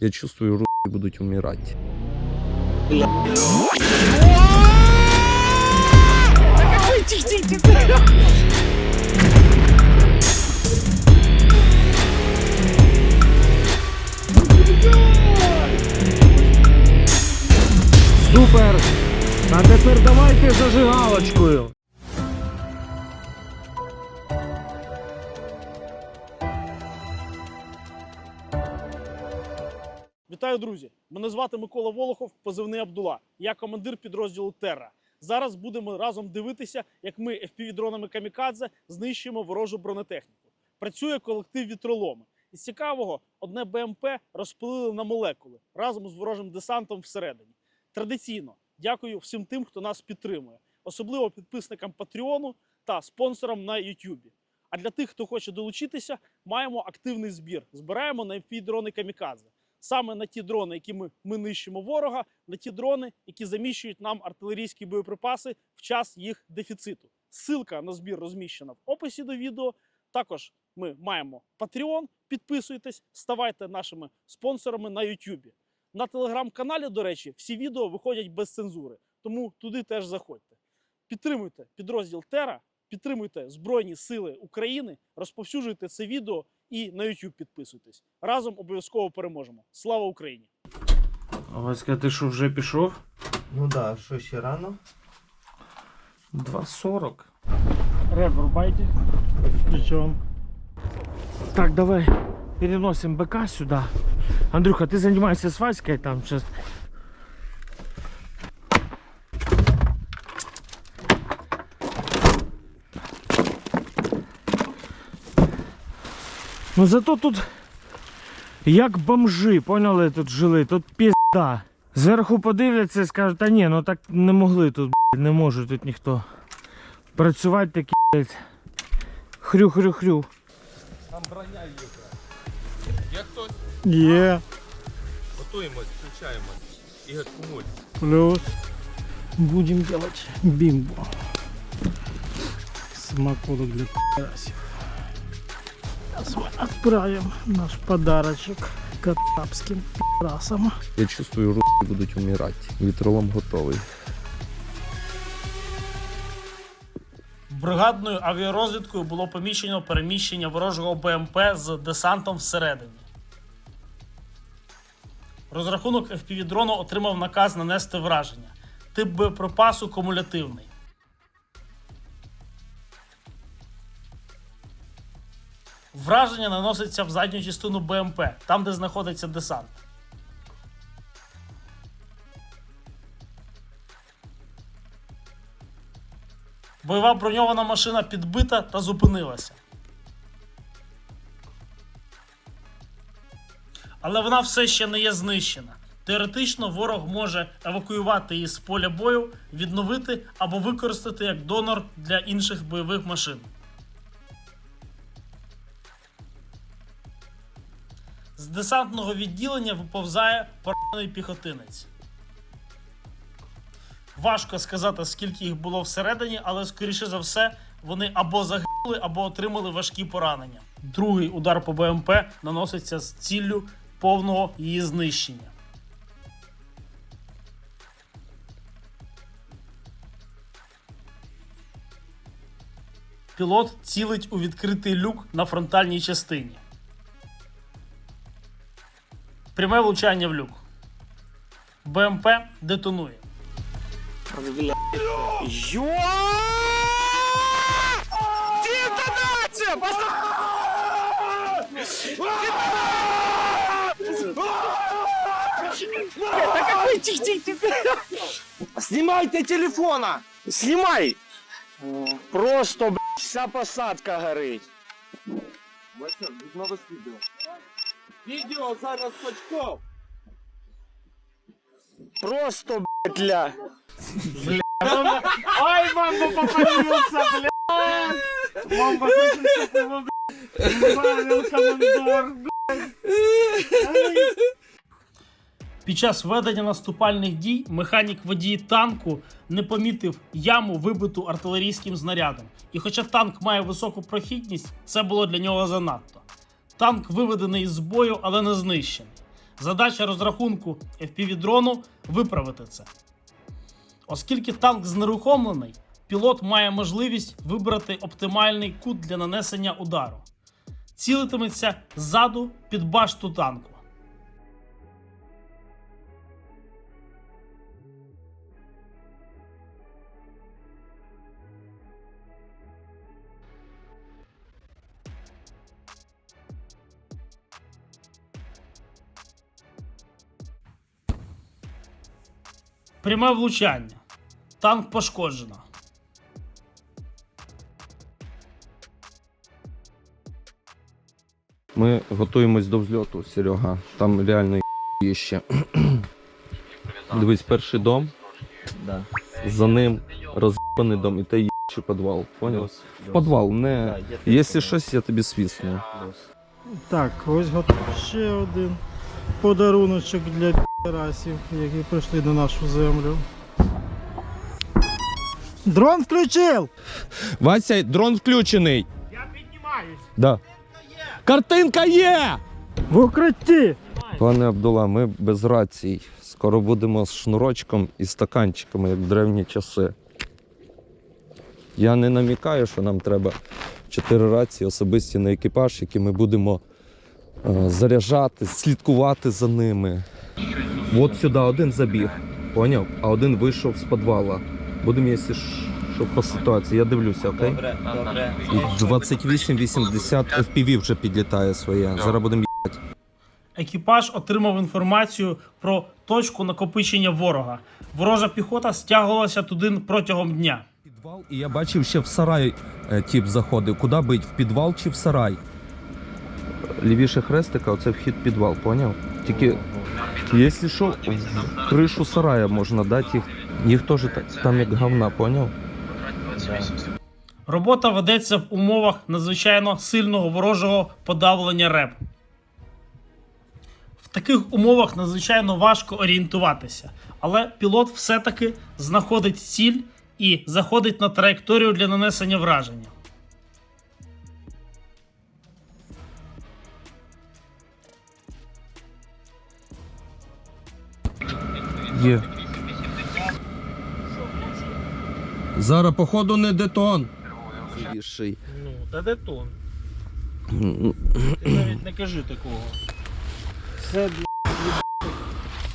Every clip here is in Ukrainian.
Я чувствую, руки будуть умирати. Супер! А тепер давайте зажигалочкою. Вітаю, друзі! Мене звати Микола Волохов, позивний Абдула. Я командир підрозділу Терра. Зараз будемо разом дивитися, як ми FPV-дронами Камікадзе знищуємо ворожу бронетехніку. Працює колектив вітроломи. Із цікавого, одне БМП розпилили на молекули разом з ворожим десантом всередині. Традиційно дякую всім тим, хто нас підтримує, особливо підписникам Патреону та спонсорам на Ютубі. А для тих, хто хоче долучитися, маємо активний збір. Збираємо на FPV-дрони Камікадзе саме на ті дрони, які ми, нищимо ворога, на ті дрони, які заміщують нам артилерійські боєприпаси в час їх дефіциту. Ссылка на збір розміщена в описі до відео. Також ми маємо Patreon. Підписуйтесь, ставайте нашими спонсорами на YouTube. На телеграм-каналі, до речі, всі відео виходять без цензури, тому туди теж заходьте. Підтримуйте підрозділ Тера, підтримуйте Збройні Сили України, розповсюджуйте це відео і на YouTube підписуйтесь. Разом обов'язково переможемо. Слава Україні! Васька, ти що вже пішов? Ну да, що ще рано? 2.40. Ред, врубайте. Причем? Так, давай переносим БК сюда. Андрюха, ты занимайся с Васькой там сейчас. Ну зато тут як бомжи, поняли, тут жили, тут пізда. Зверху подивляться і скажуть, та ні, ну так не могли тут, не може тут ніхто працювати такі, хрю-хрю-хрю. Є хтось? Є, Готуємось, включаємось. Ігор Кумуль. плюс. Будем делать бимбо. Смаколок для пи***расів. Сейчас отправим наш подарочек катапским пи***расам. Я чувствую, руки будуть умирати. Вітролом готовий. Бригадною авіарозвідкою було помічено переміщення ворожого БМП з десантом всередині. Розрахунок FPV-дрону отримав наказ нанести враження. Тип боєприпасу кумулятивний. Враження наноситься в задню частину БМП, там де знаходиться десант. Бойова броньована машина підбита та зупинилася. Але вона все ще не є знищена. Теоретично ворог може евакуювати її з поля бою, відновити або використати як донор для інших бойових машин. Десантного відділення виповзає поранений піхотинець. Важко сказати, скільки їх було всередині, але скоріше за все вони або загинули, або отримали важкі поранення. Другий удар по БМП наноситься з ціллю повного її знищення. Пілот цілить у відкритий люк на фронтальній частині. Пряме влучання в люк. БМП детонує. Снимайте телефона! Снимай! Просто, блядь, вся посадка горить. Відео зараз Сачков! Просто, блядь, ля. Ай, мамба попалился, блядь! Мамба хочет, чтобы валил командор, блядь! Під час ведення наступальних дій механік водій танку не помітив яму, вибиту артилерійським знарядом. І хоча танк має високу прохідність, це було для нього занадто. Танк виведений з бою, але не знищений. Задача розрахунку FPV-дрону виправити це. Оскільки танк знерухомлений, пілот має можливість вибрати оптимальний кут для нанесення удару. Цілитиметься ззаду під башту танку. Пряме влучання. Танк пошкоджено. Ми готуємось до взльоту, Серега. Там реально є ще. Дивись, перший дом, Да. за ним розбаний дом і те їбчий підвал. Поняв? Підвал, не. є Якщо щось, я тобі свісну. Так, ось готовий ще один подаруночок для підарасів, які прийшли на нашу землю. Дрон включив! Вася, дрон включений. Я піднімаюсь. Да. Картинка є! В укритті! Пане Абдула, ми без рацій. Скоро будемо з шнурочком і стаканчиками, як в древні часи. Я не намікаю, що нам треба чотири рації особисті на екіпаж, які ми будемо заряджати, слідкувати за ними. От сюди один забіг, поняв? А один вийшов з підвала. Будемо, якщо що по ситуації. Я дивлюся, окей? Добре, добре. І 2880 FPV вже підлітає своє. Зараз будемо Екіпаж отримав інформацію про точку накопичення ворога. Ворожа піхота стягувалася туди протягом дня. Підвал, і я бачив ще в сарай е, тіп заходив. Куди бить? В підвал чи в сарай? Лівіше хрестика, оце вхід підвал, поняв? Тільки, якщо що, кришу сарая можна дати їх. Їх теж там як говна, поняв? Робота ведеться в умовах надзвичайно сильного ворожого подавлення РЕП. В таких умовах надзвичайно важко орієнтуватися, але пілот все-таки знаходить ціль і заходить на траєкторію для нанесення враження. Є. Зараз, походу, не детон. Лівіший. Ну, та де тон? М, Ти навіть не кажи такого. Це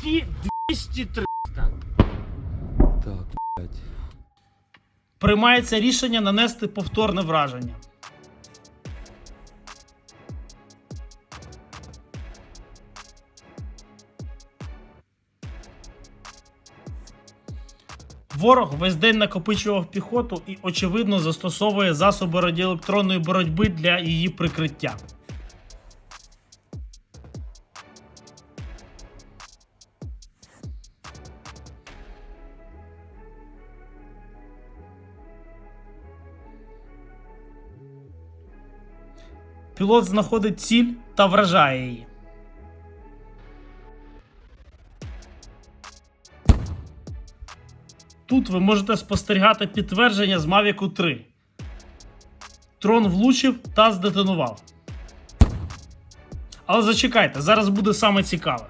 Всі 203. Так, блядь. Приймається рішення нанести повторне враження. Ворог весь день накопичував піхоту і, очевидно, застосовує засоби радіоелектронної боротьби для її прикриття. Пілот знаходить ціль та вражає її. Тут ви можете спостерігати підтвердження з Mavic 3. Трон влучив та здетонував. Але зачекайте, зараз буде саме цікаве.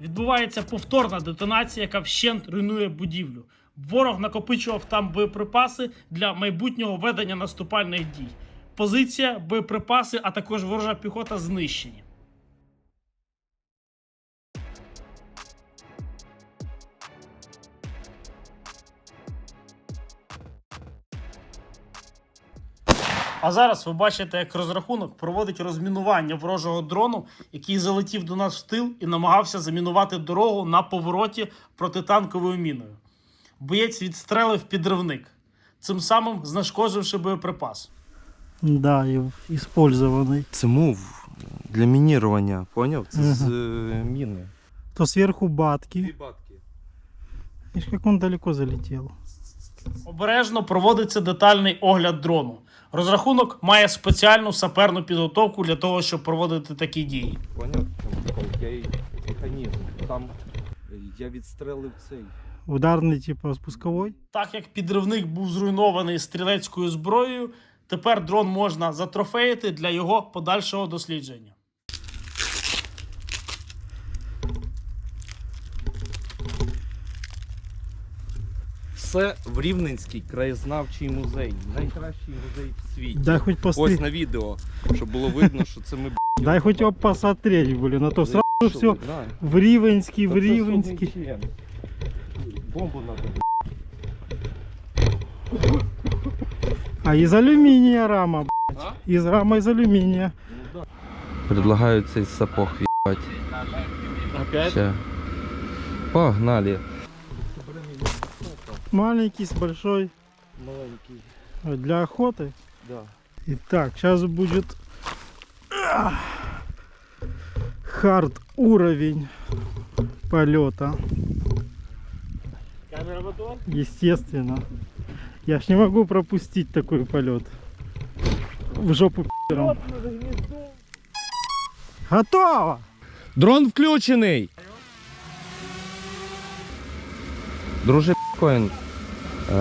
Відбувається повторна детонація, яка вщент руйнує будівлю. Ворог накопичував там боєприпаси для майбутнього ведення наступальних дій. Позиція, боєприпаси, а також ворожа піхота знищені. А зараз ви бачите, як розрахунок проводить розмінування ворожого дрону, який залетів до нас в тил і намагався замінувати дорогу на повороті протитанковою міною. Боєць відстрелив підривник, цим самим знешкодживши боєприпас. Да, і использований. Це мув для мінірування, поняв? Це з е, міни. То сверху батки. батки. Видишь, как он далеко залетел. Обережно проводиться детальний огляд дрону. Розрахунок має спеціальну саперну підготовку для того, щоб проводити такі дії. Поняв? Там, Я й механізм. Там е, я відстрелив цей ударний, типу, спусковий. Так як підривник був зруйнований стрілецькою зброєю, тепер дрон можна затрофеїти для його подальшого дослідження. Це в Рівненський краєзнавчий музей. Найкращий музей в світі. Дай хоч Ось на відео, щоб було видно, що це ми б***ь, Дай хоч посмотреть, блін, а то сразу все в Рівенський, в сугучен. Бомбу надо. А із алюмінія рама, блядь. А? Із рама із алюмінія. Предлагаю цей сапог в'їбать. Опять? Ще. Погнали. Маленький, с большой. Маленький. Для охоты. Да. Итак, сейчас будет ах, хард уровень полета. Камера? Естественно. Я ж не могу пропустить такой полет. В жопу пи***ром. Готово! Дрон включений. Друже Коін, е,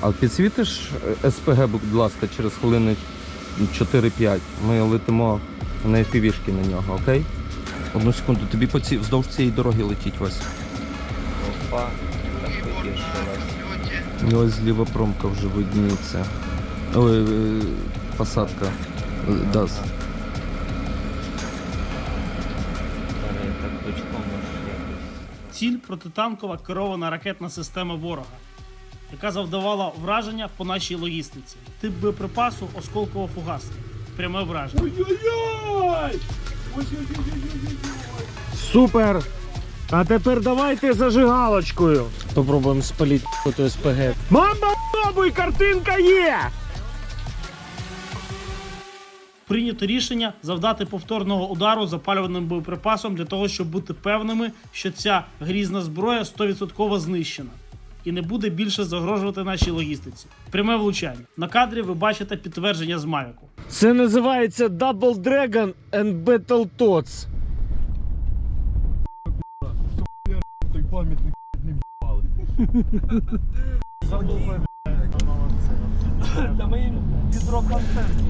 а підсвітиш е, СПГ, будь ласка, через хвилини 4-5. Ми летимо на FPV-шки на нього, окей? Одну секунду, тобі по ці... вздовж цієї дороги летіть Вась. Опа. І ось зліва промка вже видніється. Ой, е, посадка. Дас. Старий, так точком можеш якось. Ціль протитанкова керована ракетна система ворога, яка завдавала враження по нашій логістиці. Тип боєприпасу осколково-фугасний. Пряме враження. Супер! А тепер давайте зажигалочкою. Попробуємо спалити ту СПГ. Мама, бабуй, картинка є! Прийнято рішення завдати повторного удару запалюваним боєприпасом для того, щоб бути певними, що ця грізна зброя 100% знищена і не буде більше загрожувати нашій логістиці. Пряме влучання. На кадрі ви бачите підтвердження з Мавіку. Це називається Double Dragon and Battle Tots. Та ми їм відро контент.